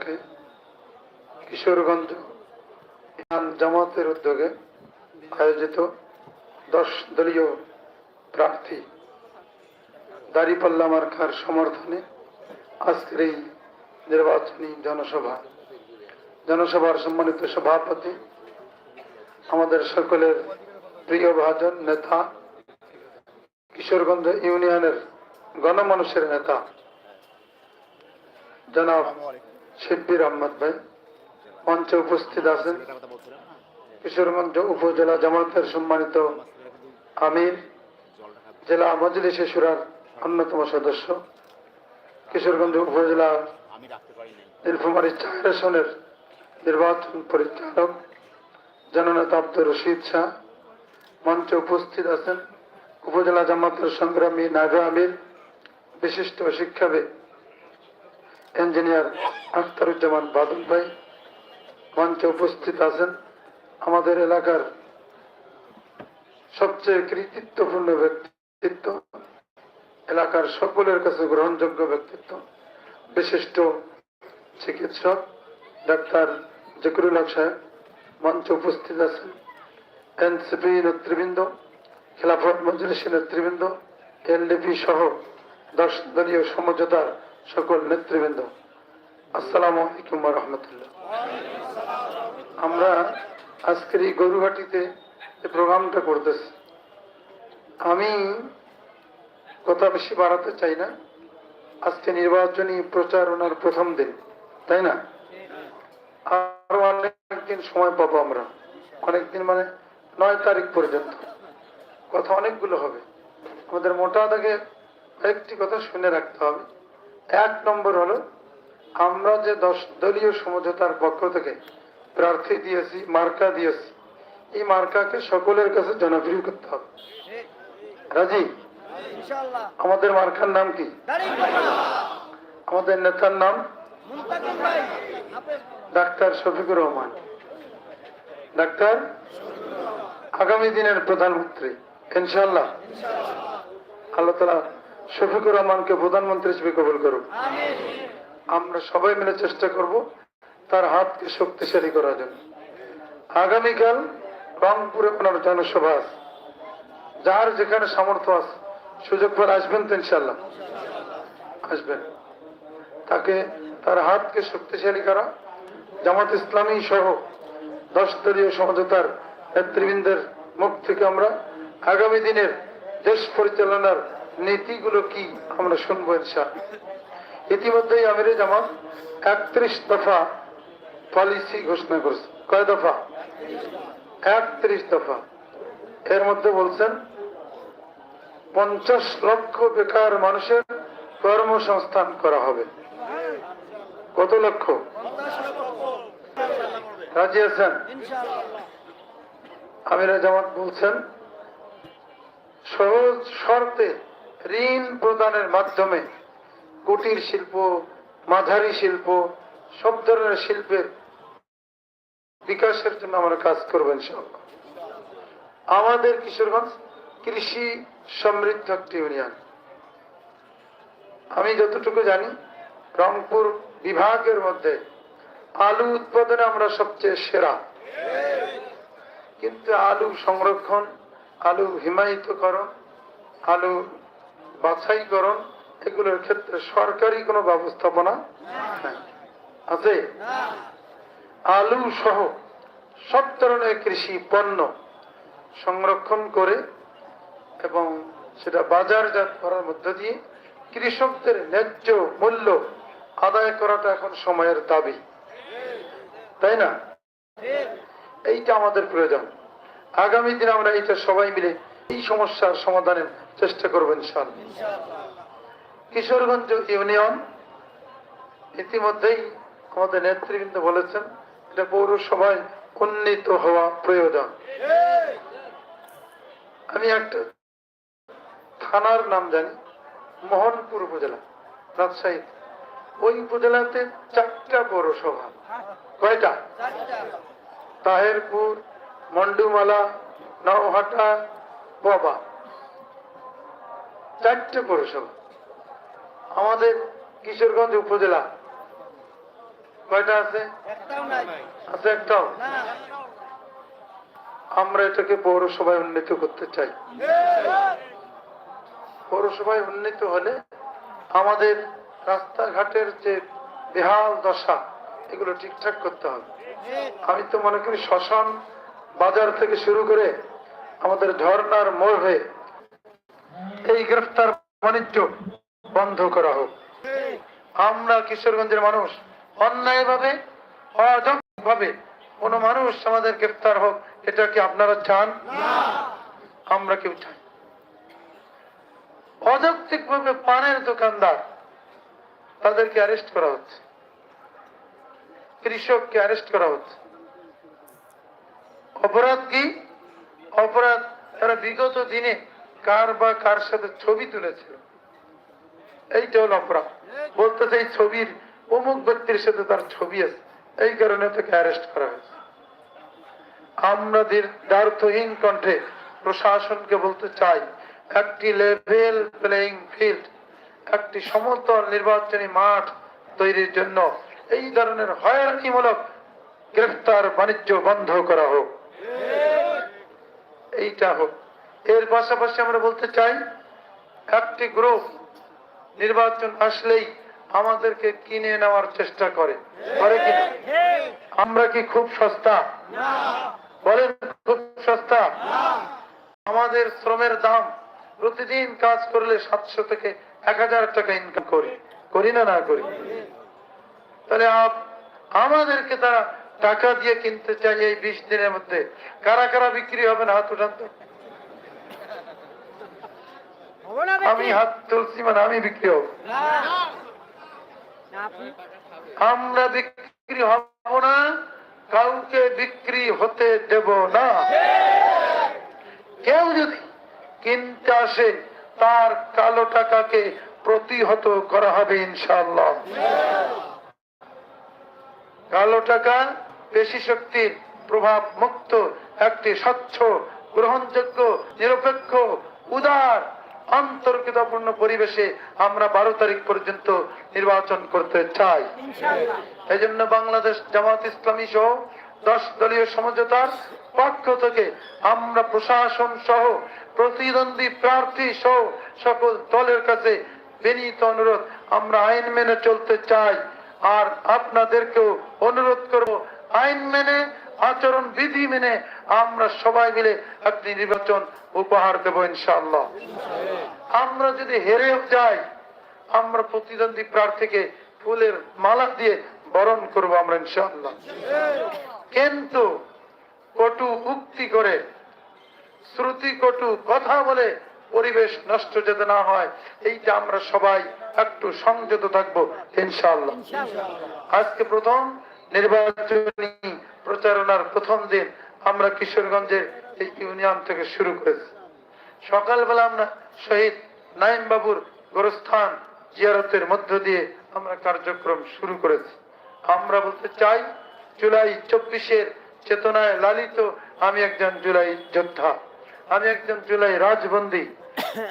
উপলক্ষে কিশোরগঞ্জ ইমান জামাতের উদ্যোগে আয়োজিত দশ দলীয় প্রার্থী দাঁড়িপাল্লা মার্কার সমর্থনে আজকের এই নির্বাচনী জনসভা। জনসভার সম্মানিত সভাপতি, আমাদের সকলের প্রিয় ভাজন নেতা, কিশোরগঞ্জ ইউনিয়নের গণমানুষের নেতা, জনাব শিল্পীর আহমদ ভাই, মঞ্চে উপস্থিত আছেন। কিশোরগঞ্জ উপজেলা জামাতের সম্মানিত আমির, জেলা মজলিসে শিশুরার অন্যতম সদস্য। কিশোরগঞ্জ উপজেলা নীলফামারী চার নির্বাচন পরিচালক, জননেতা আব্দুর রশিদ শাহ। মঞ্চে উপস্থিত আছেন উপজেলা জামাতের সংগ্রামী নাগা আমির, বিশিষ্ট শিক্ষাবিদ ইঞ্জিনিয়ার আখতারুজ্জামান বাদল ভাই, মঞ্চে উপস্থিত আছেন আমাদের এলাকার সবচেয়ে কৃতিত্বপূর্ণ ব্যক্তিত্ব, এলাকার সকলের কাছে গ্রহণযোগ্য ব্যক্তিত্ব, বিশিষ্ট চিকিৎসক ডাক্তার জকিরুল হক সাহেব, মঞ্চে উপস্থিত আছেন এনসিপি নেতৃবৃন্দ, খেলাফত মজলিসি নেতৃবৃন্দ এলডিপি সহ দশ দলীয় সমঝোতার সকল নেতৃবৃন্দ, আসসালামু আলাইকুম রহমতুল্লাহ। আমরা আজকের এই গরুঘাটিতে প্রোগ্রামটা করতেছি, আমি কথা বেশি বাড়াতে চাই না। আজকে নির্বাচনী প্রচারণার প্রথম দিন, তাই না? আরও অনেকদিন সময় পাবো আমরা। অনেকদিন মানে নয় তারিখ পর্যন্ত। কথা অনেকগুলো হবে। আমাদের মোটা দাগে একটি কথা শুনে রাখতে হবে। এক নম্বর হলো আমরা যে দশ দলীয় সমঝোতার পক্ষ থেকে প্রার্থী দিয়েছি মার্কা দিয়েছি এই মার্কাকে সকলের কাছে জনপ্রিয় করতে হবে। রাজি? আমাদের মার্কার নাম কি? আমাদের নেতার নাম? ডাক্তার শফিকুর রহমান। ডাক্তার? আগামী দিনের প্রধানমন্ত্রী। ইনশাল্লাহ আল্লাহ তালা শফিকুর রহমানকে প্রধানমন্ত্রী হিসেবে কবুল করুক। আমরা সবাই মিলে চেষ্টা করব তার হাতকে শক্তিশালী করার জন্য। আগামীকাল রংপুরে ওনার জনসভা আছে। যার যেখানে সামর্থ্য আছে সুযোগ পর আসবেন তো ইনশাল্লাহ আসবেন। তাকে তার হাতকে শক্তিশালী করা। জামাত ইসলামী সহ দশ দলীয় সমঝোতার নেতৃবৃন্দের মুখ থেকে আমরা আগামী দিনের দেশ পরিচালনার নীতিগুলো কি আমরা শুনব ইনশাআল্লাহ ইতিমধ্যেই আমিরে জামাত একত্রিশ দফা পলিসি ঘোষণা করেছে। কয় দফা? একত্রিশ দফা। এর মধ্যে বলছেন, পঞ্চাশ লক্ষ বেকার মানুষের কর্মসংস্থান করা হবে। কত লক্ষ? রাজি আছেন? আমিরা জামাত বলছেন, সহজ শর্তে ঋণ প্রদানের মাধ্যমে কুটির শিল্প, মাঝারি শিল্প, সব ধরনের শিল্পের বিকাশের জন্য আমরা কাজ করবেন সব আমাদের কিশোরগঞ্জ কৃষি সমৃদ্ধ একটি ইউনিয়ন। আমি যতটুকু জানি, রংপুর বিভাগের মধ্যে আলু উৎপাদনে আমরা সবচেয়ে সেরা। কিন্তু আলু সংরক্ষণ, আলু হিমায়িতকরণ, আলু বাছাইকরণ এগুলোর ক্ষেত্রে সরকারি কোনো ব্যবস্থাপনা। আছে? আলু সহ সব ধরনের কৃষি পণ্য সংরক্ষণ করে এবং সেটা বাজারজাত করার মধ্য দিয়ে কৃষকদের ন্যায্য মূল্য আদায় করাটা এখন সময়ের দাবি। তাই না? এইটা আমাদের প্রয়োজন। আগামী দিনে আমরা এইটা সবাই মিলে এই সমস্যার সমাধানের চেষ্টা করব ইনশাআল্লাহ? কিশোরগঞ্জ ইউনিয়ন ইতিমধ্যেই আমাদের নেতৃবৃন্দ বলেছেন, এটা পৌরসভায় উন্নীত হওয়া প্রয়োজন। আমি একটা থানার নাম জানি, মোহনপুর উপজেলা, রাজশাহী। ওই উপজেলাতে চারটা পৌরসভা। কয়টা? তাহেরপুর, মন্ডুমালা, নওহাটা বাবা। চারটে পৌরসভা। আমাদের কিশোরগঞ্জ উপজেলা। কয়টা আছে? আছে একটাও? আমরা এটাকে পৌরসভায় উন্নীত করতে চাই। পৌরসভায় উন্নীত হলে আমাদের রাস্তাঘাটের যে বেহাল দশা এগুলো ঠিকঠাক করতে হবে। আমি তো মনে করি শ্মশান বাজার থেকে শুরু করে আমাদের ঝর্ণার মোড় এই গ্রেফতার বাণিজ্য বন্ধ করা হোক। আমরা কিশোরগঞ্জের মানুষ অন্যায় ভাবে ভাবে কোন মানুষ আমাদের গ্রেফতার হোক, এটা কি আপনারা চান? আমরা কেউ চাই অযৌক্তিক ভাবে পানের দোকানদার, তাদেরকে অ্যারেস্ট করা হচ্ছে। কৃষককে অ্যারেস্ট করা হচ্ছে। অপরাধ কি? বিগত দিনে কার বা কার সাথে ছবি তুলেছিল? এইটা হলো অপরাধ। বলতেছে এই ছবির অমুক ব্যক্তির সাথে তার ছবি আছে। এই কারণে তাকে অ্যারেস্ট করা হয়েছে। আমরা দ্বার্থহীন কণ্ঠে প্রশাসনকে বলতে চাই, একটি লেভেল প্লেইং ফিল্ড একটি সমতল নির্বাচনী মাঠ তৈরির জন্য এই ধরনের হয়রানিমূলক গ্রেফতার বাণিজ্য বন্ধ করা হোক। এইটা হোক। এর পাশাপাশি আমরা বলতে চাই, একটি গ্রুপ নির্বাচন আসলেই আমাদেরকে কিনে নেওয়ার চেষ্টা করে। আমরা কি খুব সস্তা? বলেন খুব সস্তা। আমাদের শ্রমের দাম প্রতিদিন কাজ করলে সাতশো থেকে এক হাজার টাকা ইনকাম করি। করি না না করি? তাহলে আমাদেরকে তারা টাকা দিয়ে কিনতে চাই এই বিশ দিনের মধ্যে। কারা কারা বিক্রি হবে না হাত উঠান আমি হাত তুলছি মানে আমি বিক্রি হব। আমরা বিক্রি হব না কাউকে বিক্রি হতে দেব না। কেউ যদি কিনতে আসে তার কালো টাকাকে প্রতিহত করা হবে ইনশাল্লাহ কালো টাকা পেশি শক্তির প্রভাব মুক্ত একটি স্বচ্ছ গ্রহণযোগ্য নিরপেক্ষ উদার অন্তর্কিতপূর্ণ পরিবেশে আমরা বারো তারিখ পর্যন্ত নির্বাচন করতে চাই। এই জন্য বাংলাদেশ জামাত ইসলামী সহ দশ দলীয় সমঝোতার পক্ষ থেকে আমরা প্রশাসন সহ প্রতিদ্বন্দ্বী প্রার্থী সহ সকল দলের কাছে বিনীত অনুরোধ আমরা আইন মেনে চলতে চাই। আর আপনাদেরকেও অনুরোধ করব আইন মেনে আচরণ বিধি মেনে আমরা সবাই মিলে একটি নির্বাচন উপহার দেব ইনশাআল্লাহ। আমরা যদি হেরেও যাই, আমরা প্রতিদ্বন্দ্বী প্রার্থীকে ফুলের মালা দিয়ে বরণ করব আমরা ইনশাআল্লাহ। কিন্তু কটু উক্তি করে, শ্রুতি কটু কথা বলে পরিবেশ নষ্ট যাতে না হয়, এইটা আমরা সবাই একটু সংযত থাকব ইনশাআল্লাহ। আজকে প্রথম নির্বাচনী প্রচারণার প্রথম দিন আমরা কিশোরগঞ্জের এই ইউনিয়ন থেকে শুরু করেছি। সকালবেলা আমরা শহীদ নাইম বাবুর গোরস্থান জিয়ারতের মধ্য দিয়ে আমরা কার্যক্রম শুরু করেছি। আমরা বলতে চাই, জুলাই চব্বিশের চেতনায় লালিত, আমি একজন জুলাই যোদ্ধা, আমি একজন জুলাই রাজবন্দী।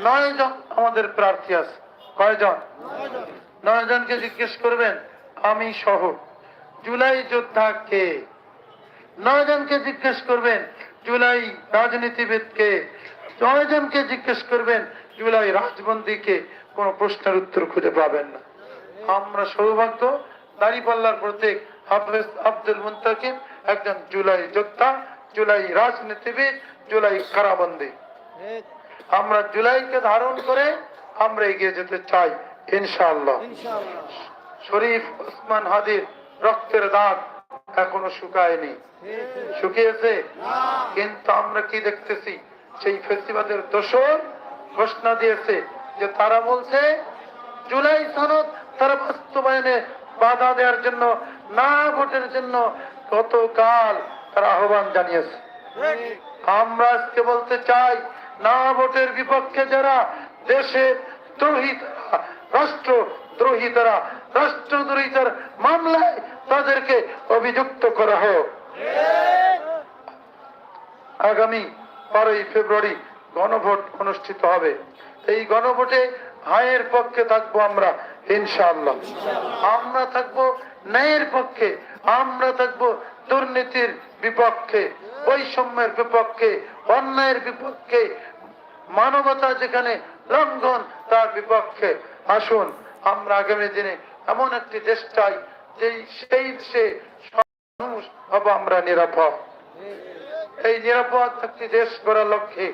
নয় জন আমাদের প্রার্থী আছে। কয়জন? নয় জনকে জিজ্ঞেস করবেন, আমি সহ। জুলাই যোদ্ধা কে? নয় জনকে জিজ্ঞেস করবেন, জুলাই রাজনীতিবিদকে নয় জনকে জিজ্ঞেস করবেন জুলাই রাজবন্দীকে কোন প্রশ্নের উত্তর খুঁজে পাবেন না? আমরা সৌভাগ্য দাঁড়িপাল্লার হাফেজ আব্দুল মুন্তাকিম একজন জুলাই যোদ্ধা জুলাই রাজনীতিবিদ জুলাই কারাবন্দী। আমরা জুলাইকে ধারণ করে আমরা এগিয়ে যেতে চাই ইনশাআল্লাহ। শরীফ ওসমান হাদির রক্তের দাগ এখনও শুকায়নি। শুকিয়েছে? কিন্তু আমরা কি দেখতেছি? সেই ফেস্টিভালের দোষর ঘোষণা দিয়েছে যে তারা বলছে, জুলাই সনদ তারা বাস্তবায়নে বাধা দেওয়ার জন্য, না ভোটের জন্য গতকাল তারা আহ্বান জানিয়েছে। আমরা আজকে বলতে চাই, না ভোটের বিপক্ষে যারা দেশের দ্রোহী রাষ্ট্র দ্রোহী তারা রাষ্ট্রদ্রোহিতার মামলায় তাদেরকে অভিযুক্ত করা হোক। আগামী বারোই ফেব্রুয়ারি গণভোট অনুষ্ঠিত হবে। এই গণভোটে হায়ের পক্ষে থাকব আমরা, ইনশাআল্লাহ। আমরা থাকব ন্যায়ের পক্ষে, আমরা থাকব দুর্নীতির বিপক্ষে, বৈষম্যের বিপক্ষে, অন্যায়ের বিপক্ষে, মানবতা যেখানে লঙ্ঘন, তার বিপক্ষে। আসুন, আমরা আগামী দিনে এমন একটি দেশ চাই যে সেই দেশে মানুষ হব আমরা নিরাপদ। এই নিরাপদ একটি দেশ গড়ার লক্ষ্যে,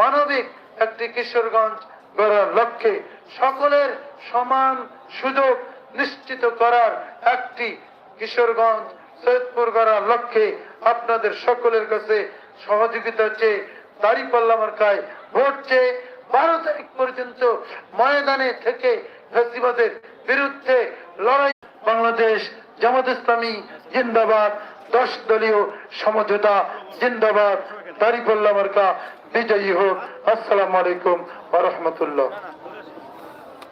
মানবিক একটি কিশোরগঞ্জ গড়ার লক্ষ্যে সকলের সমান সুযোগ নিশ্চিত করার একটি কিশোরগঞ্জ সৈয়দপুর গড়ার লক্ষ্যে আপনাদের সকলের কাছে সহযোগিতা চেয়ে দাঁড়িপাল্লা মার্কায় ভোট চেয়ে বারো তারিখ পর্যন্ত ময়দানে থেকে ফেসিবাদের বিরুদ্ধে লড়াই। বাংলাদেশ জামাত ইসলামী জিন্দাবাদ। দশ দলীয় সমঝোতা জিন্দাবাদ। তারিফুল্লাহ মার্কা বিজয়ী হোক। আসসালামু আলাইকুম রাহমাতুল্লাহ।